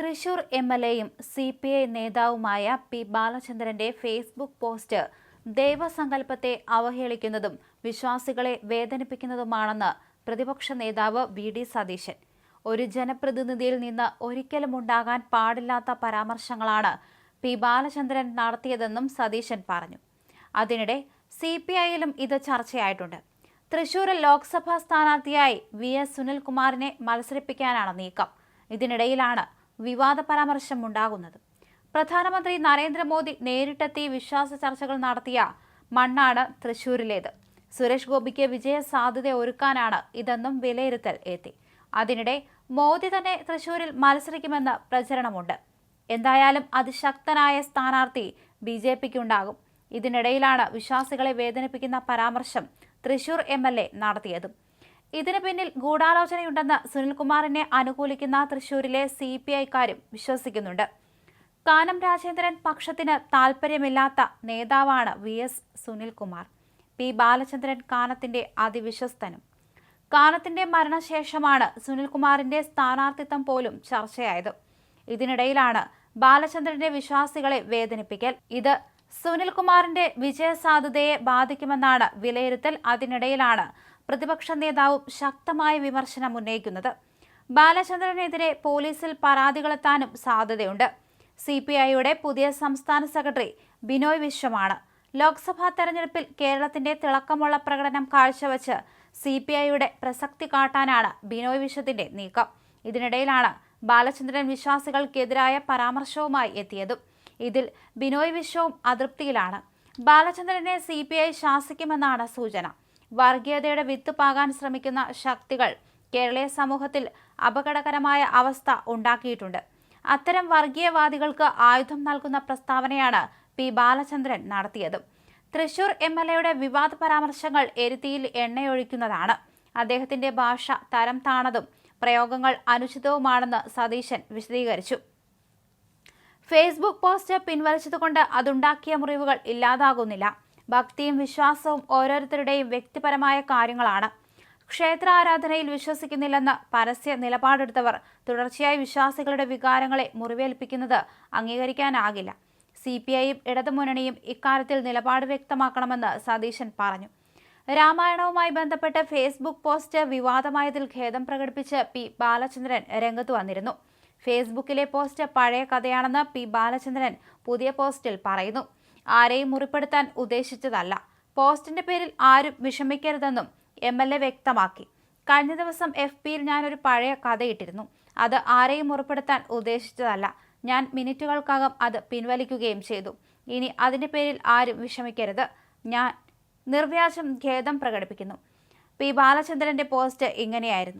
Thrissur M L എയും C P I നേതാവുമായ P ബാലചന്ദ്രന്റെ ഫേസ്ബുക്ക് പോസ്റ്റ് ദൈവസങ്കല്പത്തെ അവഹേളിക്കുന്നതും വിശ്വാസികളെ വേദനിപ്പിക്കുന്നതുമാണെന്ന് പ്രതിപക്ഷ നേതാവ് വി ഡി സതീശൻ. ഒരു ജനപ്രതിനിധിയിൽ നിന്ന് ഒരിക്കലും ഉണ്ടാകാൻ പാടില്ലാത്ത പരാമർശങ്ങളാണ് പി ബാലചന്ദ്രൻ നടത്തിയതെന്നും സതീശൻ പറഞ്ഞു. അതിനിടെ സി പി ഐയിലും ഇത് ചർച്ചയായിട്ടുണ്ട്. തൃശൂരിൽ ലോക്സഭാ സ്ഥാനാർത്ഥിയായി വി എസ് സുനിൽകുമാറിനെ മത്സരിപ്പിക്കാനാണ് നീക്കം. ഇതിനിടയിലാണ് വിവാദ പരാമർശം ഉണ്ടാകുന്നത് പ്രധാനമന്ത്രി നരേന്ദ്രമോദി നേരിട്ടെത്തി വിശ്വാസ ചർച്ചകൾ നടത്തിയ മണ്ണാണ് തൃശൂരിലേത്. സുരേഷ് ഗോപിക്ക് വിജയ സാധ്യത ഒരുക്കാനാണ് ഇതെന്നും വിലയിരുത്തൽ എത്തി. അതിനിടെ മോദി തന്നെ തൃശൂരിൽ മത്സരിക്കുമെന്ന് പ്രചരണമുണ്ട്. എന്തായാലും അതിശക്തനായ സ്ഥാനാർത്ഥി ബി ജെ പിക്കുണ്ടാകും. ഇതിനിടയിലാണ് വിശ്വാസികളെ വേദനിപ്പിക്കുന്ന പരാമർശം തൃശൂർ എം എൽ എ നടത്തിയതും. ഇതിന് പിന്നിൽ ഗൂഢാലോചനയുണ്ടെന്ന് സുനിൽകുമാറിനെ അനുകൂലിക്കുന്ന തൃശൂരിലെ സി പി ഐക്കാരും വിശ്വസിക്കുന്നുണ്ട്. കാനം രാജേന്ദ്രൻ പക്ഷത്തിന് താൽപ്പര്യമില്ലാത്ത നേതാവാണ് V S Sunilkumar. P Balachandran കാനത്തിന്റെ അതിവിശ്വസ്തനും. കാനത്തിന്റെ മരണശേഷമാണ് സുനിൽകുമാറിന്റെ സ്ഥാനാർത്ഥിത്വം പോലും ചർച്ചയായത്. ഇതിനിടയിലാണ് ബാലചന്ദ്രന്റെ വിശ്വാസികളെ വേദനിപ്പിക്കൽ. ഇത് സുനിൽകുമാറിന്റെ വിജയസാധ്യതയെ ബാധിക്കുമെന്നാണ് വിലയിരുത്തൽ. അതിനിടയിലാണ് പ്രതിപക്ഷ നേതാവും ശക്തമായ വിമർശനം ഉന്നയിക്കുന്നത്. ബാലചന്ദ്രനെതിരെ പോലീസിൽ പരാതികളെത്താനും സാധ്യതയുണ്ട്. സി പി ഐയുടെ പുതിയ സംസ്ഥാന സെക്രട്ടറി ബിനോയ് വിശ്വമാണ്. ലോക്സഭാ തെരഞ്ഞെടുപ്പിൽ കേരളത്തിന്റെ തിളക്കമുള്ള പ്രകടനം കാഴ്ചവെച്ച് സി പി ഐയുടെ പ്രസക്തി കാട്ടാനാണ് ബിനോയ് വിശ്വത്തിന്റെ നീക്കം. ഇതിനിടയിലാണ് ബാലചന്ദ്രൻ വിശ്വാസികൾക്കെതിരായ പരാമർശവുമായി എത്തിയതും. ഇതിൽ ബിനോയ് വിശ്വവും അതൃപ്തിയിലാണ്. ബാലചന്ദ്രനെ സി പി ഐ ശാസിക്കുമെന്നാണ് സൂചന. വർഗീയതയുടെ വിത്ത് പാകാൻ ശ്രമിക്കുന്ന ശക്തികൾ കേരളീയ സമൂഹത്തിൽ അപകടകരമായ അവസ്ഥ ഉണ്ടാക്കിയിട്ടുണ്ട്. അത്തരം വർഗീയവാദികൾക്ക് ആയുധം നൽകുന്ന പ്രസ്താവനയാണ് പി ബാലചന്ദ്രൻ നടത്തിയത്. തൃശൂർ എം എൽ എയുടെ വിവാദ പരാമർശങ്ങൾ എരുത്തിയിൽ എണ്ണയൊഴിക്കുന്നതാണ്. അദ്ദേഹത്തിന്റെ ഭാഷ തരം താണതും പ്രയോഗങ്ങൾ അനുചിതവുമാണെന്ന് സതീശൻ വിശദീകരിച്ചു. ഫേസ്ബുക്ക് പോസ്റ്റ് പിൻവലിച്ചതുകൊണ്ട് അതുണ്ടാക്കിയ മുറിവുകൾ ഇല്ലാതാകുന്നില്ല. ഭക്തിയും വിശ്വാസവും ഓരോരുത്തരുടെയും വ്യക്തിപരമായ കാര്യങ്ങളാണ്. ക്ഷേത്ര ആരാധനയിൽ വിശ്വസിക്കുന്നില്ലെന്ന് പരസ്യ നിലപാടെടുത്തവർ തുടർച്ചയായി വിശ്വാസികളുടെ വികാരങ്ങളെ മുറിവേൽപ്പിക്കുന്നത് അംഗീകരിക്കാനാകില്ല. സി പി ഐയും ഇടതുമുന്നണിയും ഇക്കാര്യത്തിൽ നിലപാട് വ്യക്തമാക്കണമെന്ന് സതീശൻ പറഞ്ഞു. രാമായണവുമായി ബന്ധപ്പെട്ട് ഫേസ്ബുക്ക് പോസ്റ്റ് വിവാദമായതിൽ ഖേദം പ്രകടിപ്പിച്ച് പി ബാലചന്ദ്രൻ രംഗത്ത് വന്നിരുന്നു. ഫേസ്ബുക്കിലെ പോസ്റ്റ് പഴയ കഥയാണെന്ന് പി ബാലചന്ദ്രൻ പുതിയ പോസ്റ്റിൽ പറയുന്നു. ആരെയും മുറിപ്പെടുത്താൻ ഉദ്ദേശിച്ചതല്ല. പോസ്റ്റിന്റെ പേരിൽ ആരും വിഷമിക്കരുതെന്നും എം എൽ എ വ്യക്തമാക്കി. കഴിഞ്ഞ ദിവസം എഫ് പിയിൽ ഞാനൊരു പഴയ കഥയിട്ടിരുന്നു. അത് ആരെയും മുറിപ്പെടുത്താൻ ഉദ്ദേശിച്ചതല്ല. ഞാൻ മിനിറ്റുകൾക്കകം അത് പിൻവലിക്കുകയും ചെയ്തു. ഇനി അതിന്റെ പേരിൽ ആരും വിഷമിക്കരുത്. ഞാൻ നിർവ്യാജം ഖേദം പ്രകടിപ്പിക്കുന്നു. പി. ബാലചന്ദ്രന്റെ പോസ്റ്റ് ഇങ്ങനെയായിരുന്നു.